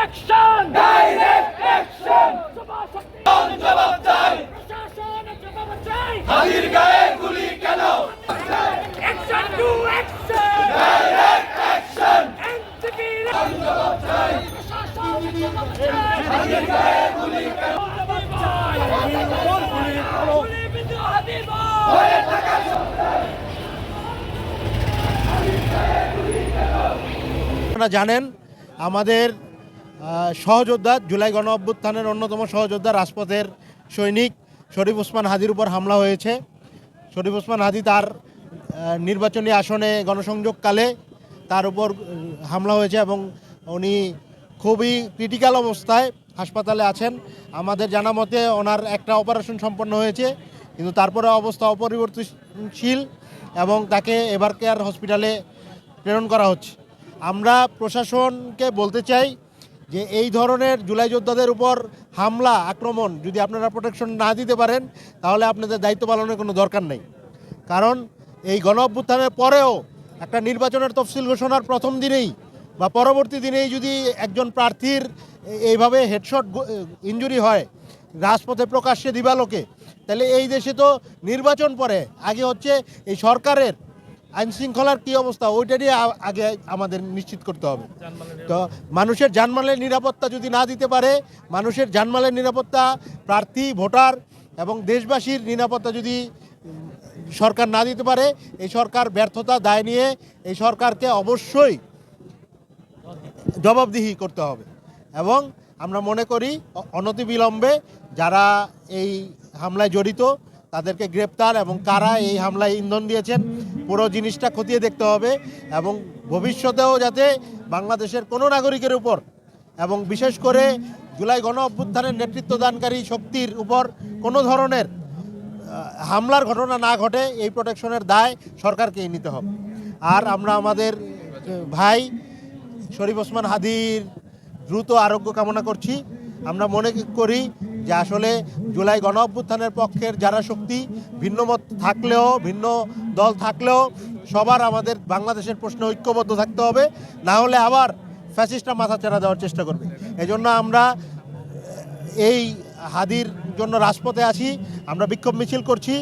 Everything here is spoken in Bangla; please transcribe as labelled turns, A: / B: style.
A: অ্যাকশন ডাইরেক্ট অ্যাকশন জবাব চাই প্রশাসন জবাব চাই হাজির গায়ে গুলি কেন? Action to action direct action NTP জবাব চাই প্রশাসন জবাব চাই হাজির গায়ে গুলি কেন?
B: আপনারা জানেন আমাদের সহযোদ্ধা, জুলাই গণ অভ্যুত্থানের অন্যতম সহযোদ্ধা রাজপথের সৈনিক শরীফ ওসমান হাদির উপর হামলা হয়েছে। শরীফ ওসমান হাদি তার নির্বাচনী আসনে গণসংযোগকালে তার উপর হামলা হয়েছে এবং উনি খুবই ক্রিটিক্যাল অবস্থায় হাসপাতালে আছেন। আমাদের জানা মতে ওনার একটা অপারেশন সম্পন্ন হয়েছে, কিন্তু তারপরে অবস্থা অপরিবর্তনশীল এবং তাকে এবার কেয়ার হসপিটালে প্রেরণ করা হচ্ছে। আমরা প্রশাসনকে বলতে চাই যে এই ধরনের জুলাই যোদ্ধাদের উপর হামলা, আক্রমণ যদি আপনারা প্রোটেকশন না দিতে পারেন, তাহলে আপনাদের দায়িত্ব পালনের কোনো দরকার নেই। কারণ এই গণ অভ্যুত্থানের পরেও একটা নির্বাচনের তফসিল ঘোষণার প্রথম দিনেই বা পরবর্তী দিনেই যদি একজন প্রার্থীর এইভাবে হেডশট ইঞ্জুরি হয়, রাজপথে প্রকাশ্যে দিবালোকে, তাহলে এই দেশে তো নির্বাচন পরে, আগে হচ্ছে এই সরকারের আইন শৃঙ্খলার কী অবস্থা ওইটারই আগে আমাদের নিশ্চিত করতে হবে। তো মানুষের জানমালের নিরাপত্তা যদি না দিতে পারে, মানুষের জানমালের নিরাপত্তা, প্রার্থী, ভোটার এবং দেশবাসীর নিরাপত্তা যদি সরকার না দিতে পারে, এই সরকার ব্যর্থতা দায় নিয়ে এই সরকারকে অবশ্যই জবাবদিহি করতে হবে। এবং আমরা মনে করি অনতিবিলম্বে যারা এই হামলায় জড়িত তাদেরকে গ্রেপ্তার এবং কারা এই হামলায় ইন্ধন দিয়েছেন, পুরো জিনিসটা খতিয়ে দেখতে হবে এবং ভবিষ্যতেও যাতে বাংলাদেশের কোনো নাগরিকের উপর এবং বিশেষ করে জুলাই গণ অভ্যুত্থানের নেতৃত্বদানকারী শক্তির উপর কোনো ধরনের হামলার ঘটনা না ঘটে, এই প্রোটেকশনের দায় সরকারকেই নিতে হবে। আর আমরা আমাদের ভাই শরীফ ওসমান হাদির দ্রুত আরোগ্য কামনা করছি। আমরা মনে করি যে আসলে জুলাই গণ অভ্যুত্থানের পক্ষের যারা শক্তি ভিন্ন মত থাকলেও, ভিন্ন দল থাকলেও সবার আমাদের বাংলাদেশের প্রশ্নে ঐক্যবদ্ধ থাকতে হবে। না হলে আবার ফ্যাসিস্টরা মাথা চেরা দেওয়ার চেষ্টা করবে। এজন্য আমরা এই হাদির জন্য রাজপথে আছি। আমরা বিক্ষোভ মিছিল করছি।